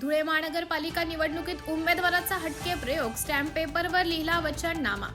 धुळे महानगरपालिका निवडणुकीत उमेदवाराचा हटके प्रयोग स्टॅम्प पेपरवर लिहिला वचननामा.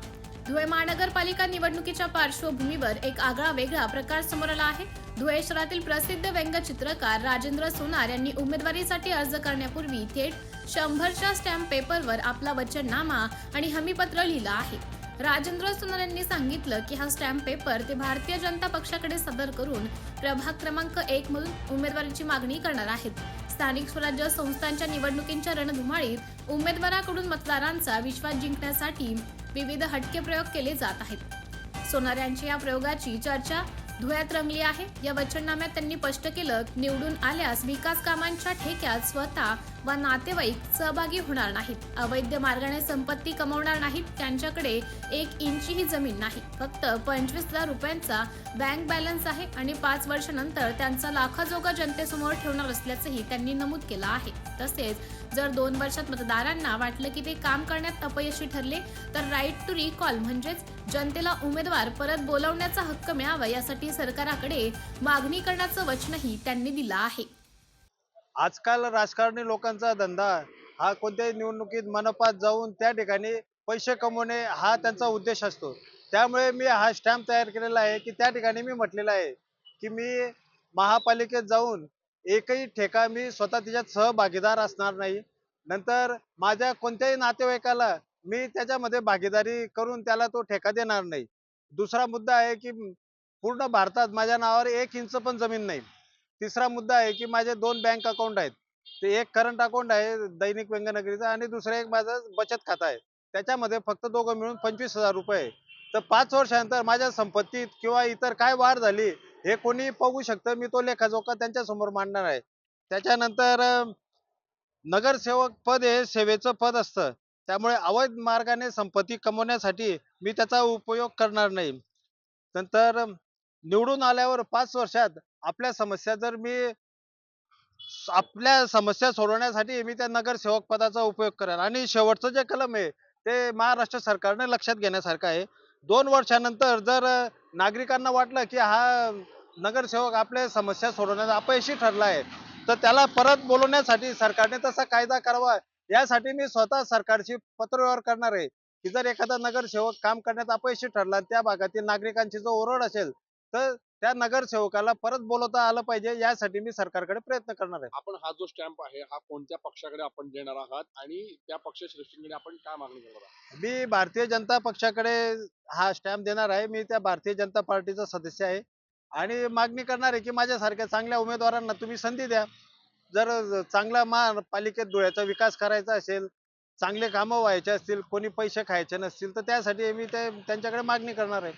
धुळे महानगरपालिका निवडणुकीच्या पार्श्वभूमीवर एक आगळा वेगळा प्रकार समोर आला आहे. धुळे शहरातील प्रसिद्ध व्यंगचित्रकार राजेंद्र सोनार यांनी उमेदवारीसाठी अर्ज करण्यापूर्वी थेट शंभरच्या स्टॅम्प पेपरवर आपला वचननामा आणि हमीपत्र लिहिलं आहे. राजेंद्र सोनार यांनी सांगितलं की हा स्टॅम्प पेपर ते भारतीय जनता पक्षाकडे सादर करून प्रभाग क्रमांक एक मधून उमेदवारीची मागणी करणार आहेत. स्थानिक स्वराज्य संस्थांच्या निवडणुकींच्या रणधुमाळीत उमेदवाराकडून मतदारांचा विश्वास जिंकण्यासाठी विविध हटके प्रयोग केले जात आहेत. सोनार यांच्या या प्रयोगाची चर्चा धुळ्यात रंगली आहे. या वचननाम्यात त्यांनी स्पष्ट केलं निवडून आल्यास विकास कामांच्या ठेक्यात स्वतः व नातेवाईक सहभागी होणार नाहीत. अवैध मार्गाने संपत्ती कमवणार नाहीत. त्यांच्याकडे एक इंचीही जमीन नाही. फक्त पंचवीस हजार रुपयांचा बँक बॅलन्स आहे आणि पाच वर्षानंतर त्यांचा लाखाजोगा जनतेसमोर ठेवणार असल्याचंही त्यांनी नमूद केलं आहे. तसेच जर दोन वर्षात मतदारांना वाटलं की ते काम करण्यात अपयशी ठरले तर राईट टू रिकॉल म्हणजेच जनतेला उमेदवार परत बोलवण्याचा हक्क मिळावा यासाठी सरकाराकडे मागणी करण्याचं वचनही त्यांनी दिलं आहे. आजकाल राजकारणी लोकांचा धंदा हा कोणत्याही निवडणुकीत मनपात जाऊन त्या ठिकाणी पैसे कमवणे हा त्यांचा उद्देश असतो. त्यामुळे मी हा स्टॅम्प तयार केलेला आहे की त्या ठिकाणी मी म्हटलेला आहे की मी महापालिकेत जाऊन एकही ठेका मी स्वतः तिच्यात सहभागीदार असणार नाही. नंतर माझ्या कोणत्याही नातेवाईकाला मी त्याच्यामध्ये भागीदारी करून त्याला तो ठेका देणार नाही. दुसरा मुद्दा आहे की पूर्ण भारतात माझ्या नावावर एक इंच पण जमीन नाही. तिसरा मुद्दा आहे की माझे दोन बँक अकाउंट आहेत. ते एक करंट अकाउंट आहे दैनिक व्यंगनगरीचं आणि दुसरं एक माझं बचत खातं आहे. त्याच्यामध्ये फक्त दोघं मिळून पंचवीस हजार रुपये तर पाच वर्षानंतर माझ्या संपत्तीत किंवा इतर काय वाढ झाली हे कोणी बघू शकतं. मी तो लेखाजोखा त्यांच्यासमोर मांडणार आहे. त्याच्यानंतर नगरसेवक पद हे सेवेचं पद असतं. त्यामुळे अवैध मार्गाने संपत्ती कमवण्यासाठी मी त्याचा उपयोग करणार नाही. नंतर निवडून आल्यावर पाच वर्षात आपल्या समस्या जर मी आपल्या समस्या सोडवण्यासाठी मी त्या नगरसेवक पदाचा उपयोग करेल. आणि शेवटचं जे कलम आहे ते महाराष्ट्र सरकारने लक्षात घेण्यासारखं आहे. दोन वर्षानंतर जर नागरिकांना वाटलं की हा नगरसेवक आपल्या समस्या सोडवण्यात अपयशी ठरला आहे तर त्याला परत बोलवण्यासाठी सरकारने तसा कायदा करावा यासाठी मी स्वतः सरकारशी पत्रव्यवहार करणार आहे. की जर एखादा नगरसेवक काम करण्यात अपयशी ठरला त्या भागातील नागरिकांची जो ओरड असेल तर त्या नगरसेवकाला परत बोलवता आलं पाहिजे यासाठी मी सरकारकडे प्रयत्न करणार आहे. आपण हा जो स्टॅम्प आहे हा कोणत्या पक्षाकडे आपण देणार आहात आणि त्या पक्षश्रेष्ठींकडे आपण काय मागणी करणार आहात? मी भारतीय जनता पक्षाकडे हा स्टॅम्प देणार आहे. मी त्या भारतीय जनता पार्टीचा सदस्य आहे. आणि मागणी करणार आहे की माझ्यासारख्या चांगल्या उमेदवारांना तुम्ही संधी द्या. जर चांगला महापालिकेत धुळ्याचा विकास करायचा असेल चांगले कामं व्हायचे असतील कोणी पैसे खायचे नसतील तर त्यासाठी मी ते त्यांच्याकडे मागणी करणार आहे.